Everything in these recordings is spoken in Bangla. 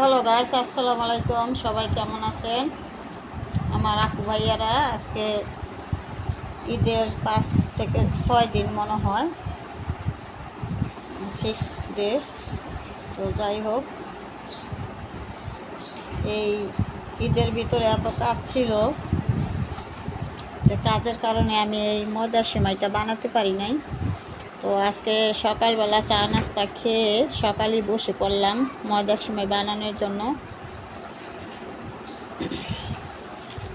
হ্যালো গাইস, আসসালামু আলাইকুম। সবাই কেমন আছেন? আমার আকু ভাইয়ারা, আজকে ঈদের পাঁচ থেকে ছয় দিন মনে হয় সিক্স ডে তো যাই হোক, এই ঈদের ভিতরে এত কাজ ছিল যে কাজের কারণে আমি এই ময়দার সেমাইটা বানাতে পারি নাই। তো আজকে সকালবেলা চা নাস্তা খেয়ে সকালেই বসে পড়লাম ময়দার সিমাই বানানোর জন্য।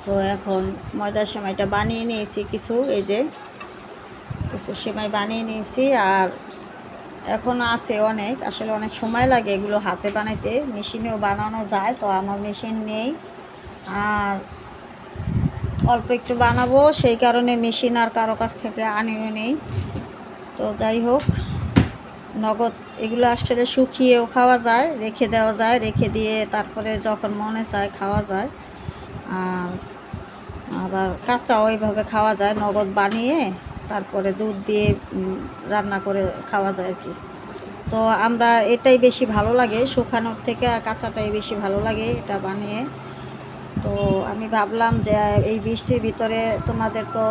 তো এখন ময়দার সেমাইটা বানিয়ে নিয়েছি কিছু, এই যে কিছু সেমাই বানিয়ে নিয়েছি আর এখন আছে অনেক, আসলে অনেক সময় লাগে এগুলো হাতে বানাইতে, মেশিনেও বানানো যায়, তো আমার মেশিন নেই। আর অল্প একটু বানাবো, সেই কারণে মেশিন আর কারও কাছ থেকে আনিও নেই। তো যাই হোক, নগদ এগুলো আসলে শুকিয়েও খাওয়া যায়, রেখে দেওয়া যায়, রেখে দিয়ে তারপরে যখন মনে চায় খাওয়া যায়। আর আবার কাঁচাও এইভাবে খাওয়া যায়, নগদ বানিয়ে তারপরে দুধ দিয়ে রান্না করে খাওয়া যায় আর কি। তো আমরা এটাই বেশি ভালো লাগে, শুকানোর থেকে কাঁচাটাই বেশি ভালো লাগে এটা বানিয়ে। তো আমি ভাবলাম যে এই বৃষ্টির ভিতরে তোমাদের তো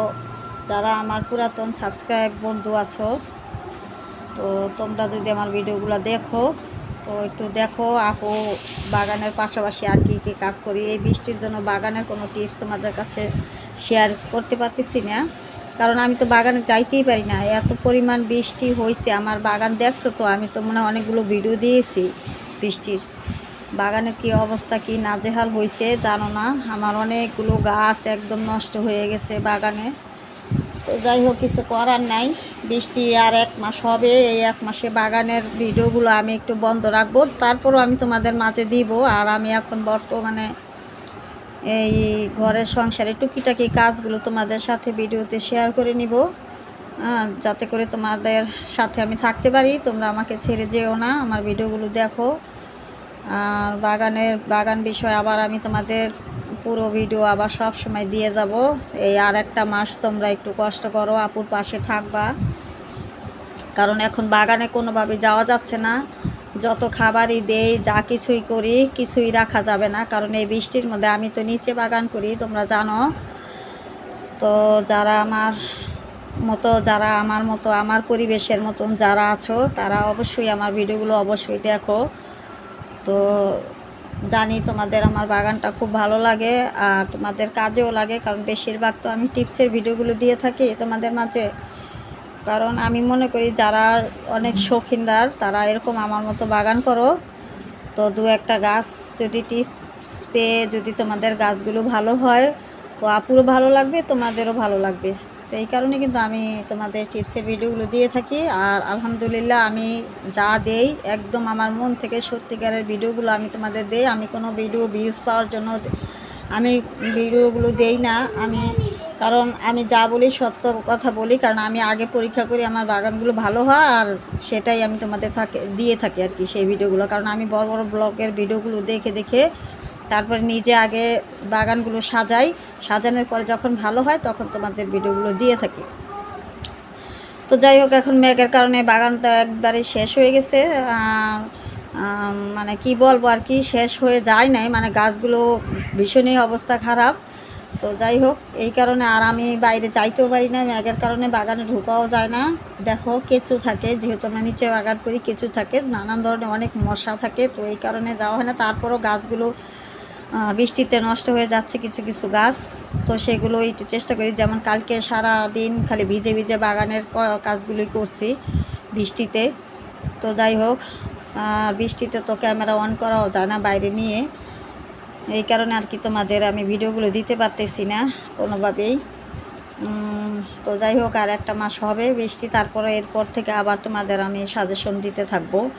যারা আমার পুরাতন সাবস্ক্রাইব বন্ধু আছো, তো তোমরা যদি আমার ভিডিওগুলো দেখো, তো একটু দেখো আপু বাগানের পাশাপাশি আর কি কী কাজ করি। এই বৃষ্টির জন্য বাগানের কোনো টিপস তোমাদের কাছে শেয়ার করতে পারতেছি না। কারণ আমি তো বাগানে যাইতেই পারি না। এত পরিমাণ বৃষ্টি হয়েছে আমার বাগান দেখছ তো, আমি তো মনে অনেকগুলো ভিডিও দিয়েছি বৃষ্টির। বাগানের কি অবস্থা, কি নাজেহাল হয়েছে জানো না? আমার অনেকগুলো গাছ একদম নষ্ট হয়ে গেছে বাগানে। তো যাই হোক, কিছু করার নাই। বৃষ্টি আর এক মাস হবে, এই এক মাসে বাগানের ভিডিওগুলো আমি একটু বন্ধ রাখব। তারপরও আমি তোমাদের মাঝে দিব, আর আমি এখন বর্তমানে এই ঘরের সংসারে টুকিটাকি কাজগুলো তোমাদের সাথে ভিডিওতে শেয়ার করে নিব। যাতে করে তোমাদের সাথে আমি থাকতে পারি, তোমরা আমাকে ছেড়ে যেও না, আমার ভিডিওগুলো দেখো। আর বাগানের, বাগান বিষয়ে আবার আমি তোমাদের পুরো ভিডিও আবার সব সময় দিয়ে যাব। এই আর একটা মাস তোমরা একটু কষ্ট করো, আপুর পাশে থাকবা। কারণ এখন বাগানে কোনোভাবে যাওয়া যাচ্ছে না। যত খাবারই দেই, যা কিছুই করি, কিছুই রাখা যাবে না। কারণ এই বৃষ্টির মধ্যে আমি তো নিচে বাগান করি, তোমরা জানো। তো যারা আমার মতো, যারা আমার মতো, আমার পরিবেশের মতন যারা আছো, তারা অবশ্যই আমার ভিডিওগুলো অবশ্যই দেখো। তো জানি তোমাদের আমার বাগানটা খুব ভালো লাগে আর তোমাদের কাজেও লাগে, কারণ বেশিরভাগ তো আমি টিপসের ভিডিওগুলো দিয়ে থাকি তোমাদের মাঝে। কারণ আমি মনে করি যারা অনেক শৌখিনদার, তারা এরকম আমার মতো বাগান করো। তো দু একটা গাছ যদি টিপস পেয়ে যদি তোমাদের গাছগুলো ভালো হয়, তো আপুরও ভালো লাগবে, তোমাদেরও ভালো লাগবে। তো এই কারণে কিন্তু আমি তোমাদের টিপসের ভিডিওগুলো দিয়ে থাকি। আর আলহামদুলিল্লাহ আমি যা দেই একদম আমার মন থেকে সত্যিকারের ভিডিওগুলো আমি তোমাদের দেই। আমি কোনো ভিডিও ভিউজ পাওয়ার জন্য আমি ভিডিওগুলো দেই না। আমি, কারণ আমি যা বলি সত্য কথা বলি, কারণ আমি আগে পরীক্ষা করি আমার বাগানগুলো ভালো হয় আর সেটাই আমি তোমাদের থাকে, দিয়ে থাকি আর কি সেই ভিডিওগুলো। কারণ আমি বড় বড় ব্লগের ভিডিওগুলো দেখে দেখে তারপরে নিজে আগে বাগানগুলো সাজাই। সাজানোর পরে যখন ভালো হয় তখন তোমাদের ভিডিওগুলো দিয়ে থাকি। তো যাই হোক, এখন মেঘের কারণে বাগানটা একবারে শেষ হয়ে গেছে। মানে কি বলব আর কি, শেষ হয়ে যায় নাই। মানে গাছগুলো ভীষণই অবস্থা খারাপ। তো যাই হোক, এই কারণে আর আমি বাইরে যাইতেও পারি না। মেঘের কারণে বাগানে ঢোকাও যায় না। দেখো, কেঁচু থাকে। যেহেতু আমরা নিচে বাগান করি, কেঁচু থাকে। নানান ধরনের অনেক মশা থাকে। তো এই কারণে যাওয়া হয় না। তারপরও গাছগুলো বৃষ্টিতে নষ্ট হয়ে যাচ্ছে কিছু কিছু গাছ। তো সেগুলো একটু চেষ্টা করি, যেমন কালকে সারা দিন খালি ভিজে ভিজে বাগানের ক- কাজগুলোই করছি বৃষ্টিতে। তো যাই হোক, আর বৃষ্টিতে তো ক্যামেরা অন করাও যায় না বাইরে নিয়ে। এই কারণে আর কি তোমাদের আমি ভিডিওগুলো দিতে পারতেছি না কোনোভাবেই। তো যাই হোক, আর একটা মাস হবে বৃষ্টি, তারপরে এরপর থেকে আবার তোমাদের আমি সাজেশন দিতে থাকব।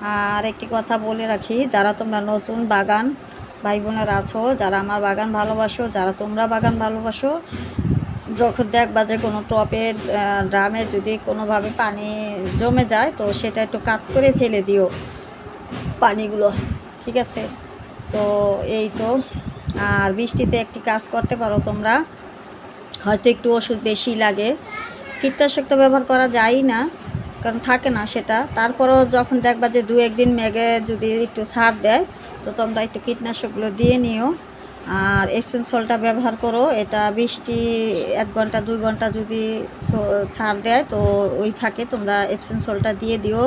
আর একটি কথা বলে রাখি, যারা তোমরা নতুন বাগান ভাই বোনেরা আছো, যারা আমার বাগান ভালোবাসো, যারা তোমরা বাগান ভালোবাসো, যখন দেখবা যে কোনো টপের ড্রামে যদি কোনোভাবে পানি জমে যায়, তো সেটা একটু কাট করে ফেলে দিও পানিগুলো, ঠিক আছে? তো এই তো, আর বৃষ্টিতে একটি কাজ করতে পারো তোমরা। হয়তো একটু ওষুধ বেশি লাগে। কীটনাশক তো ব্যবহার করা যায় না, কারণ থাকে না সেটা। তারপরও যখন দেখবা যে দু একদিন মেঘে যদি একটু সার দেয় তো তোমরা একটু কীটনাশকগুলো দিয়ে নিও। আর এপসন সলটা ব্যবহার করো। এটা বৃষ্টি এক ঘণ্টা, দুই ঘণ্টা যদি ছাড় দেয়, তো ওই ফাঁকে তোমরা এপসন সলটা দিয়ে দিও।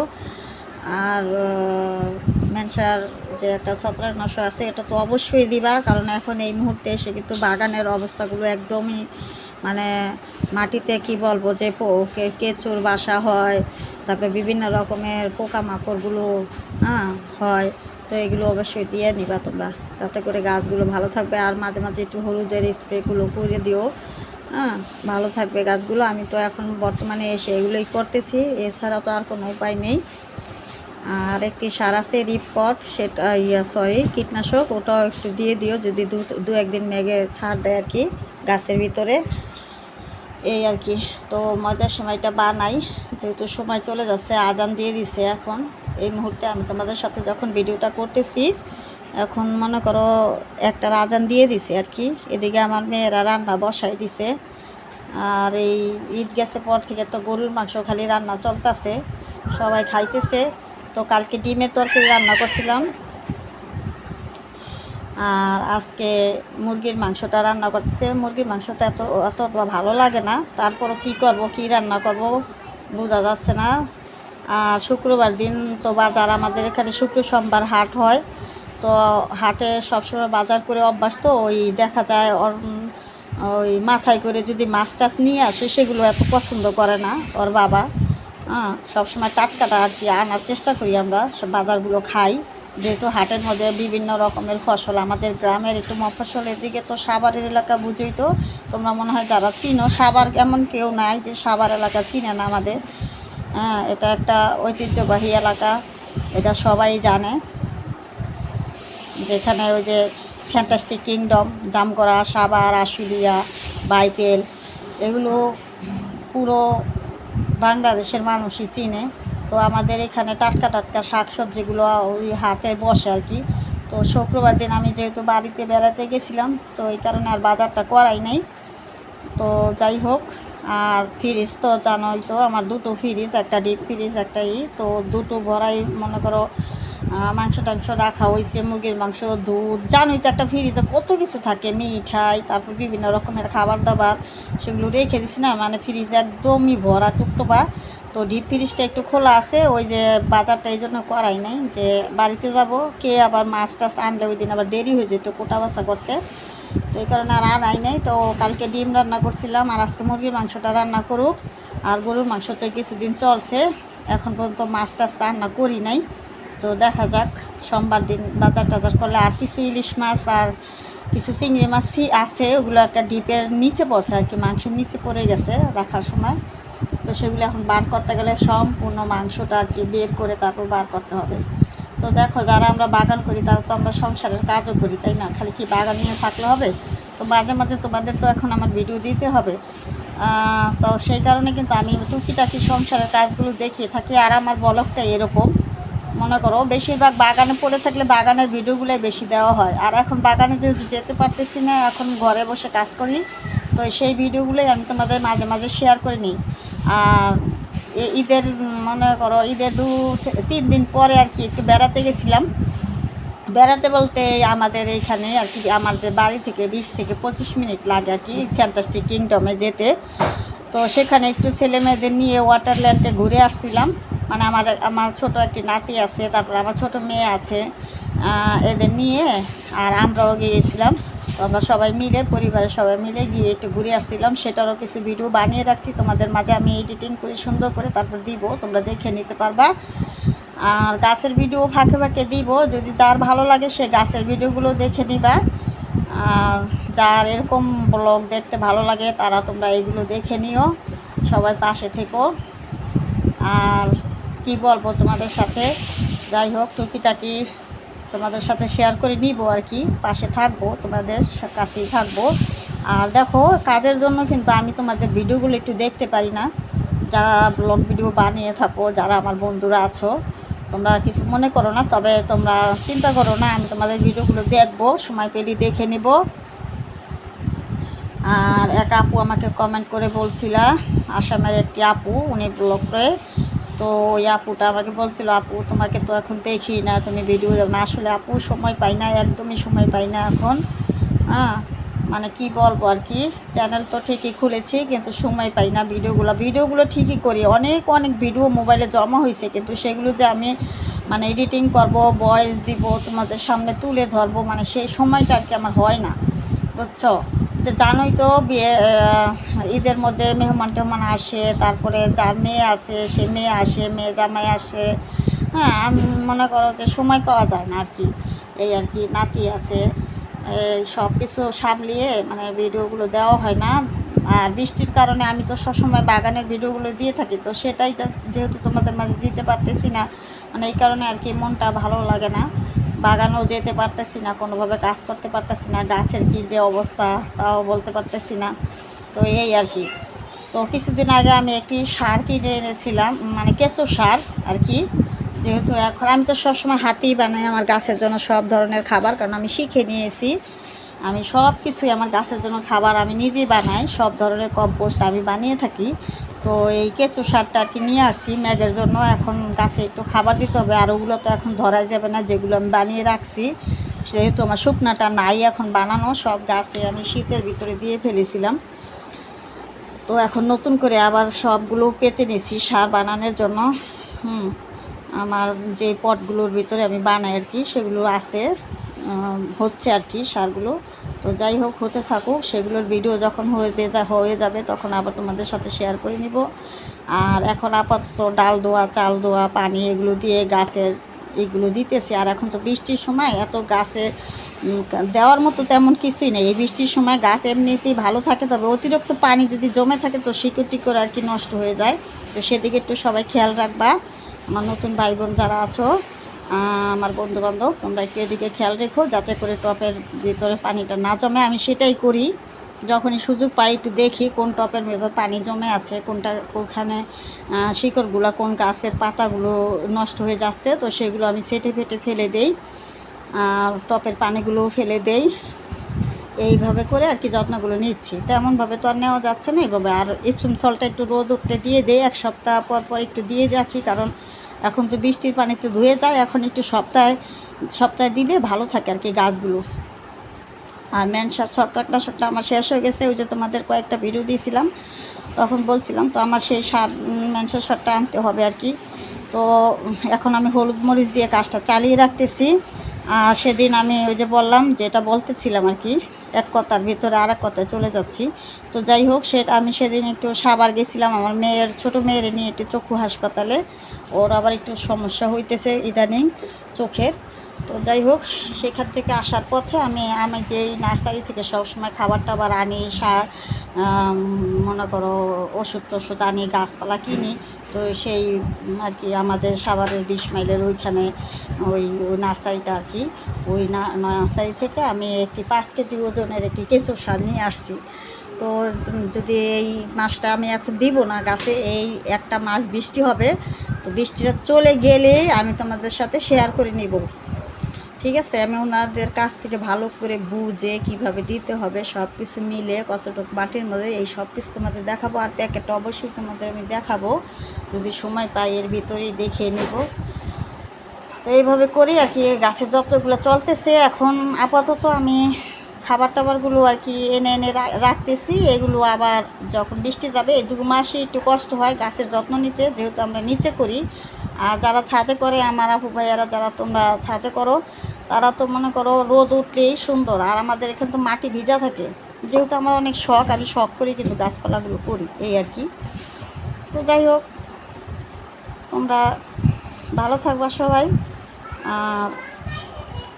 আর ম্যানসার যে একটা ছত্রাকনাশক আছে, এটা তো অবশ্যই দিবা। কারণ এখন এই মুহূর্তে এসে কিন্তু বাগানের অবস্থাগুলো একদমই মানে মাটিতে কি বলব যে কেঁচুর বাসা হয়, তারপরে বিভিন্ন রকমের পোকামাকড়গুলো হ্যাঁ হয়। তো এগুলো অবশ্যই দিয়ে নিবা তোমরা। তাতে করে গাছগুলো ভালো থাকবে। আর মাঝে মাঝে একটু হলুদের স্প্রেগুলো করে দিও। হ্যাঁ ভালো থাকবে গাছগুলো। আমি তো এখন বর্তমানে এসে এগুলোই করতেছি। এছাড়া তো আর কোনো উপায় নেই। আর একটি সার আছে রিপকট সেটা ইয়া সরি কীটনাশক। ওটাও একটু দিয়ে দিও। যদি দু দু একদিন মেঘে ছাড় দেয় আর কি গাছের ভিতরে। এই আর কি। তো ময়দার সময়টা বানাই। যেহেতু সময় চলে যাচ্ছে, আজান দিয়ে দিছে এখন। এই মুহূর্তে আমি তোমাদের সাথে যখন ভিডিওটা করতেছি, এখন মনে করো একটা রাজান দিয়ে দিছে আর কি। এদিকে আমার মেয়েরা রান্না বসাই দিছে। আর এই ঈদ গেছে পর থেকে তো গরুর মাংস খালি রান্না চলতেছে, সবাই খাইতেছে। তো কালকে ডিমের তরকারি রান্না করছিলাম। আর আজকে মুরগির মাংসটা রান্না করতেছে। মুরগির মাংসটা এত অত ভালো লাগে না। তারপরও কি করব, কি রান্না করব, বোঝা যাচ্ছে না। শুক্রবার দিন তো বাজার আমাদের এখানে শুক্র সোমবার হাট হয়। তো হাটে সবসময় বাজার করে অভ্যাস তো ওই দেখা যায় ওই মাথায় করে যদি মাছ টাছ নিয়ে আসে, সেগুলো এত পছন্দ করে না ওর বাবা। হ্যাঁ সবসময় টাটকাটা আর কি আনার চেষ্টা করি আমরা, সব বাজারগুলো খাই। যেহেতু হাটের মধ্যে বিভিন্ন রকমের ফসল, আমাদের গ্রামের একটু মফসলের দিকে তো সাভারের এলাকা বুঝোই তো। তোমরা মনে হয় যারা চিনো, সাভার এমন কেউ নাই যে সাভার এলাকা চিনে না আমাদের। হ্যাঁ এটা একটা ঐতিহ্যবাহী এলাকা, এটা সবাই জানে। যেখানে ওই যে ফ্যান্টাস্টিক কিংডম জামগড়া, সাভার, আশুলিয়া, বাইপেল, এগুলো পুরো বাংলাদেশের মানুষই চিনে। তো আমাদের এখানে টাটকা টাটকা শাক সবজিগুলো ওই হাটে বসে আর কি। তো শুক্রবার দিন আমি যেহেতু বাড়িতে বেড়াতে গেছিলাম, তো এই কারণে আর বাজারটা করাই নাই। তো যাই হোক আর ফ্রিজ তো জানোই তো, আমার দুটো ফ্রিজ, একটা ডিপ ফ্রিজ একটা ই। তো দুটো ভরাই, মনে করো মাংস টাংস রাখা হয়েছে মুরগির মাংস, দুধ, জানোই তো একটা ফ্রিজে কত কিছু থাকে, মিঠাই, তারপর বিভিন্ন রকমের খাবার দাবার সেগুলো রেখে দিছি না মানে ফ্রিজ একদমই ভরা টুকটোপা। তো ডিপ ফ্রিজটা একটু খোলা আছে, ওই যে বাজারটা এই জন্য করাই নাই, যে বাড়িতে যাব, কে আবার মাছ টাছ আনলে ওই দিন আবার দেরি হয়ে যেত কোটা বাসা করতে। তো এই কারণে আর আনাই নাই। তো কালকে ডিম রান্না করছিলাম আর আজকে মুরগির মাংসটা রান্না করুক। আর গরুর মাংস তো কিছুদিন চলছে। এখন পর্যন্ত মাছ টাছ রান্না করি নাই। তো দেখা যাক, সোমবার দিন বাজার টাজার করলে আর কিছু ইলিশ মাছ আর কিছু চিংড়ি মাছ আছে। ওগুলো একটা ডিপের নিচে পড়ছে আর কি, মাংসের নিচে পড়ে গেছে রাখার সময়। তো সেগুলো এখন বার করতে গেলে সম্পূর্ণ মাংসটা আর কি বের করে তারপর বার করতে হবে। তো দেখো, যারা আমরা বাগান করি, তারা তো আমরা সংসারের কাজও করি, তাই না? খালি কি বাগান নিয়ে থাকলে হবে? তো মাঝে মাঝে তোমাদের তো এখন আমার ভিডিও দিতে হবে। তো সেই কারণে কিন্তু আমি টুকিটাকি সংসারের কাজগুলো দেখিয়ে থাকি, আর আমার ব্লগটা এরকম। মনে করো, বেশিরভাগ বাগানে পড়ে থাকলে বাগানের ভিডিওগুলোই বেশি দেওয়া হয়। আর এখন বাগানে যেহেতু যেতে পারতেছি না, এখন ঘরে বসে কাজ করি, তো সেই ভিডিওগুলোই আমি তোমাদের মাঝে মাঝে শেয়ার করে নিই। আর ঈদের মনে করো ঈদের দু তিন দিন পরে আর কি একটু বেড়াতে গেছিলাম। বেড়াতে বলতে আমাদের এইখানে আর কি, আমাদের বাড়ি থেকে বিশ থেকে পঁচিশ মিনিট লাগে আর কি ফ্যান্টাস্টিক কিংডমে যেতে। তো সেখানে একটু ছেলে মেয়েদের নিয়ে ওয়াটারল্যান্ডে ঘুরে আসছিলাম। মানে আমার আমার ছোট একটি নাতি আছে, তারপর আমার ছোট মেয়ে আছে এদের নিয়ে আর আমরাও গিয়েছিলাম। আমরা সবাই মিলে, পরিবারের সবাই মিলে গিয়ে একটু ঘুরে আসছিলাম। সেটারও কিছু ভিডিও বানিয়ে রাখছি। তোমাদের মাঝে আমি এডিটিং করে, সুন্দর করে তারপর দিব। তোমরা দেখে নিতে পারবা। আর গাছের ভিডিও ফাঁকে ফাঁকে দিব। যদি যার ভালো লাগে, সে গাছের ভিডিওগুলো দেখে নিবা। আর যার এরকম ব্লগ দেখতে ভালো লাগে, তারা তোমরা এগুলো দেখে নিও। সবাই পাশে থেকো। আর কি বলব তোমাদের সাথে? যাই হোক, টুকিটাকি তোমাদের সাথে শেয়ার করে নিব আর কি। পাশে থাকব, তোমাদের কাছেই থাকব। আর দেখো, কাজের জন্য কিন্তু আমি তোমাদের ভিডিওগুলো একটু দেখতে পারি না। যারা ব্লগ ভিডিও বানিয়ে থাকো, যারা আমার বন্ধুরা আছো, তোমরা কিছু মনে করো না, তবে তোমরা চিন্তা করো না, আমি তোমাদের ভিডিওগুলো দেখব, সময় পেলে দেখে নিব। আর এক আপু আমাকে কমেন্ট করে বলছিলা, আসামের একটি আপু, উনি ব্লগ করে তো ওই আপুটা আমাকে বলছিল, আপু, তোমাকে তো এখন দেখি না, তুমি ভিডিও দাও। না, আসলে আপু সময় পাই না, একদমই সময় পাই না এখন। হ্যাঁ মানে কি বলব আর কি চ্যানেল তো ঠিকই খুলেছি, কিন্তু সময় পাই না ভিডিওগুলো ভিডিওগুলো ঠিকই করি, অনেক অনেক ভিডিও মোবাইলে জমা হয়েছে কিন্তু সেগুলো যে আমি মানে এডিটিং করব ভয়েস দিব, তোমাদের সামনে তুলে ধরবো মানে সেই সময়টা আর কি আমার হয় না, বুঝছ? জানোই তো, বিয়ে ঈদের মধ্যে মেহমান টেহমান আসে, তারপরে যার মেয়ে আসে সে মেয়ে আসে, মেয়ে জামাই আসে। হ্যাঁ আমি, মনে করো যে সময় পাওয়া যায় না আর কি এই আর কি নাতি আছে সব কিছু সামলিয়ে মানে ভিডিওগুলো দেওয়া হয় না। আর বৃষ্টির কারণে আমি তো সবসময় বাগানের ভিডিওগুলো দিয়ে থাকি, তো সেটাই যেহেতু তোমাদের মাঝে দিতে পারতেছি না মানে এই কারণে আর কি মনটা ভালো লাগে না। বাগানেও যেতে পারতেছি না, কোনোভাবে কাজ করতে পারতেছি না, গাছের কি যে অবস্থা তাও বলতে পারতেছি না। তো এই আর কি। তো কিছুদিন আগে আমি একটি সার কিনে এনেছিলাম মানে কেঁচো সার আর কি। যেহেতু এখন আমি তো সবসময় হাতেই বানাই আমার গাছের জন্য সব ধরনের খাবার, কারণ আমি শিখে নিয়েছি। আমি সব কিছুই আমার গাছের জন্য খাবার আমি নিজেই বানাই, সব ধরনের কম্পোস্ট আমি বানিয়ে থাকি। তো এই কেঁচো সারটা আর কি নিয়ে আসছি। ম্যাগের জন্য এখন গাছে একটু খাবার দিতে হবে, আর ওগুলো তো এখন ধরাই যাবে না, যেগুলো আমি বানিয়ে রাখছি। সেহেতু আমার শুকনাটা নাই এখন বানানো, সব গাছে আমি শীতের ভিতরে দিয়ে ফেলেছিলাম। তো এখন নতুন করে আবার সবগুলো পেতে নিছি সার বানানোর জন্য। হুম, আমার যে পটগুলোর ভিতরে আমি বানাই আর কি, সেগুলো আছে। হচ্ছে আর কি সারগুলো। তো যাই হোক, হতে থাকুক, সেগুলোর ভিডিও যখন হয়ে হয়ে যাবে তখন আবার তোমাদের সাথে শেয়ার করে নিব। আর এখন আপাতত ডাল দোয়া, চাল দোয়া, পানি এগুলো দিয়ে গাছের এগুলো দিতেছি। আর এখন তো বৃষ্টির সময়, এত গাছে দেওয়ার মতো তেমন কিছুই নেই। এই বৃষ্টির সময় গাছ এমনিতেই ভালো থাকে, তবে অতিরিক্ত পানি যদি জমে থাকে তো শিকড় টিকড় আর কি নষ্ট হয়ে যায়। তো সেদিকে একটু সবাই খেয়াল রাখবা। আমার নতুন ভাই বোন যারা আছো আমার বন্ধু বান্ধব তোমরা একটু এদিকে খেয়াল রেখো, যাতে করে টপের ভিতরে পানিটা না জমে। আমি সেটাই করি, যখনই সুযোগ পাই একটু দেখি কোন টপের ভেতর পানি জমে আছে, কোনটা ওখানে শিকড়গুলো কোন গাছের পাতাগুলো নষ্ট হয়ে যাচ্ছে, তো সেগুলো আমি সেটে ফেটে ফেলে দেই টপের পানিগুলোও ফেলে দেই। এইভাবে করে আর কি যত্নগুলো নিচ্ছি। তেমনভাবে তো আর নেওয়া যাচ্ছে না এইভাবে। আর ইপসুম সলটা একটু রোদ উঠতে দিয়ে দেই, এক সপ্তাহ পর পর একটু দিয়ে রাখি, কারণ এখন তো বৃষ্টির পানিতে ধুয়ে যায় এখন একটু সপ্তাহে সপ্তাহে দিলে ভালো থাকে আর কি গাছগুলো। আর ম্যান সার ছত্রাকনাশকটা আমার শেষ হয়ে গেছে, ওই যে তোমাদের কয়েকটা ভিডিও দিয়েছিলাম। তখন বলছিলাম, তো আমার সেই সার ম্যানসার সারটা আনতে হবে আর কি। তো এখন আমি হলুদ মরিচ দিয়ে কাজটা চালিয়ে রাখতেছি। আর সেদিন আমি ওই যে বললাম, যেটা বলতেছিলাম আর কি এক কথার ভিতরে আর এক কথায় চলে যাচ্ছি। তো যাই হোক সেটা আমি সেদিন একটু সাবার গেছিলাম, আমার মেয়ের ছোট মেয়ের নিয়ে একটু চক্ষু হাসপাতালে। ওর আবার একটু সমস্যা হইতেছে ইদানিং চোখের। তো যাই হোক, সেখান থেকে আসার পথে আমি আমি যেই নার্সারি থেকে সবসময় খাবার টাবার আনি, সার মনে করো ওষুধ টষুধ আনি, গাছপালা কিনি, তো সেই আর কি আমাদের সাভারের বিশ মাইলের ওইখানে ওই নার্সারিটা আর কি, ওই নার্সারি থেকে আমি একটি পাঁচ কেজি ওজনের একটি কেঁচো সার নিয়ে আসছি। তো যদি এই মাসটা আমি এখন দিব না গাছে, এই একটা মাস বৃষ্টি হবে, তো বৃষ্টিটা চলে গেলেই আমি তোমাদের সাথে শেয়ার করে নিব। ঠিক আছে, আমি ওনাদের কাছ থেকে ভালো করে বুঝে কীভাবে দিতে হবে সব কিছু মিলে কতটুকু মাটির মধ্যে এই সব কিছু তোমাদের দেখাবো আর প্যাকেটটা অবশ্যই তোমাদের আমি দেখাবো। যদি সময় পাই এর ভিতরেই দেখে নেব। তো এইভাবে করি আর কি গাছের যত্নগুলো চলতেছে, এখন আপাতত আমি খাবার টাবারগুলো আর কি এনে এনে রাখতেছি। এগুলো আবার যখন বৃষ্টি যাবে, এই দু মাসে একটু কষ্ট হয় গাছের যত্ন নিতে, যেহেতু আমরা নিচে করি। আর যারা ছাদে করে, আমার আপু ভাইয়ারা, যারা তোমরা ছাদে করো তারা তো মনে করো রোদ উঠলেই সুন্দর। আর আমাদের এখানে তো মাটি ভিজা থাকে। যেহেতু আমার অনেক শখ, আমি শখ করি কিন্তু গাছপালাগুলো করি, এই আর কি। তো যাই হোক, তোমরা ভালো থাকবা সবাই। আর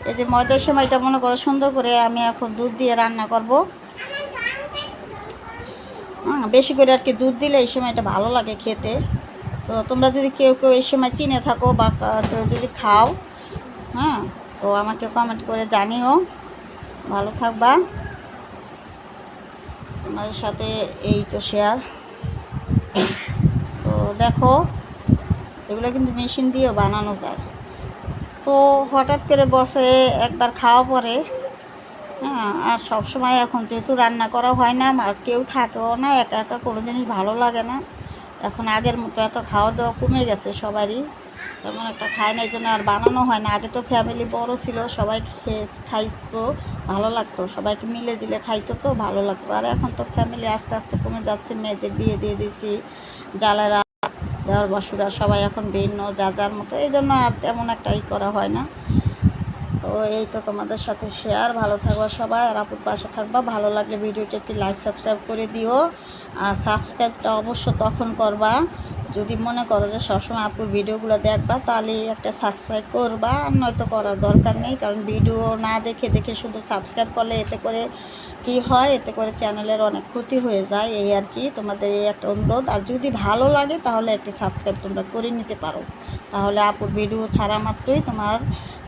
এই যে ময়দার সময়টা মনে করো সুন্দর করে আমি এখন দুধ দিয়ে রান্না করব। হ্যাঁ বেশি করে আর কি দুধ দিলে এই সময়টা ভালো লাগে খেতে। তো তোমরা যদি কেউ কেউ এই সময় চিনে থাকো বা যদি খাও হ্যাঁ তো আমাকে কমেন্ট করে জানিও। ভালো থাকবা। তোমাদের সাথে এই তো শেয়ার তো দেখো, এগুলো কিন্তু মেশিন দিয়েও বানানো যায়। তো হঠাৎ করে বসে একবার খাওয়া পরে হ্যাঁ আর সব সময় এখন যেহেতু রান্না করা হয় না, আর কেউ থাকেও না, একা একা কোনো জিনিস ভালো লাগে না। এখন আগের মতো এত খাওয়া দাওয়া কমে গেছে সবারই। তেমন একটা খায় না এই জন্য আর বানানো হয় না। আগে তো ফ্যামিলি বড় ছিল, সবাই খেয়ে খাইতো, ভালো লাগতো। সবাইকে মিলে জিলে খাইতো তো, ভালো লাগতো। আর এখন তো ফ্যামিলি আস্তে আস্তে কমে যাচ্ছে, মেয়েদের বিয়ে দিয়ে দিয়েছি, জালেরা, দেওয়ার বসুরা সবাই এখন ভিন্ন, যা যার মতো। এই জন্য আর তেমন একটা ই করা হয় না। তো এই তো তোমাদের সাথে শেয়ার ভালো থাকবা সবাই, আর আপুর পাশে থাকবা। ভালো লাগলে ভিডিওটা একটি লাইক সাবস্ক্রাইব করে দিও। আর সাবস্ক্রাইবটা অবশ্য তখন করবা যদি মনে করো যে সবসময় আপুর ভিডিওগুলো দেখবা, তাহলে একটা সাবস্ক্রাইব করবা। আর নয়তো করার দরকার নেই, কারণ ভিডিও না দেখে দেখে শুধু সাবস্ক্রাইব করলে এতে করে কি হয়, এতে করে চ্যানেলের অনেক ক্ষতি হয়ে যায়, এই আর কি। তোমাদের এই একটা অনুরোধ। আর যদি ভালো লাগে, তাহলে একটি সাবস্ক্রাইব তোমরা করে নিতে পারো। তাহলে আপুর ভিডিও ছাড়া মাত্রই তোমার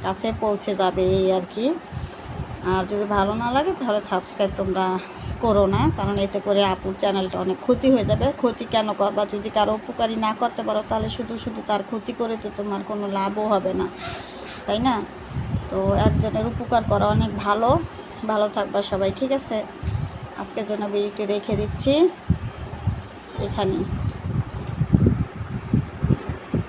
কাছে পৌঁছে যাবে, এই আর কি। আর যদি ভালো না লাগে, তাহলে সাবস্ক্রাইব তোমরা করো না, কারণ এতে করে আপুর চ্যানেলটা অনেক ক্ষতি হয়ে যাবে। ক্ষতি কেন করবা? যদি কারও উপকারী না করতে পারো, তাহলে শুধু শুধু তার ক্ষতি করে তো তোমার কোনো লাভও হবে না। তাই না? তো একজনের উপকার করা অনেক ভালো। ভালো থাকবা সবাই, ঠিক আছে? আজকের জন্য ভিডিওটি রেখে দিচ্ছি। এখানেই।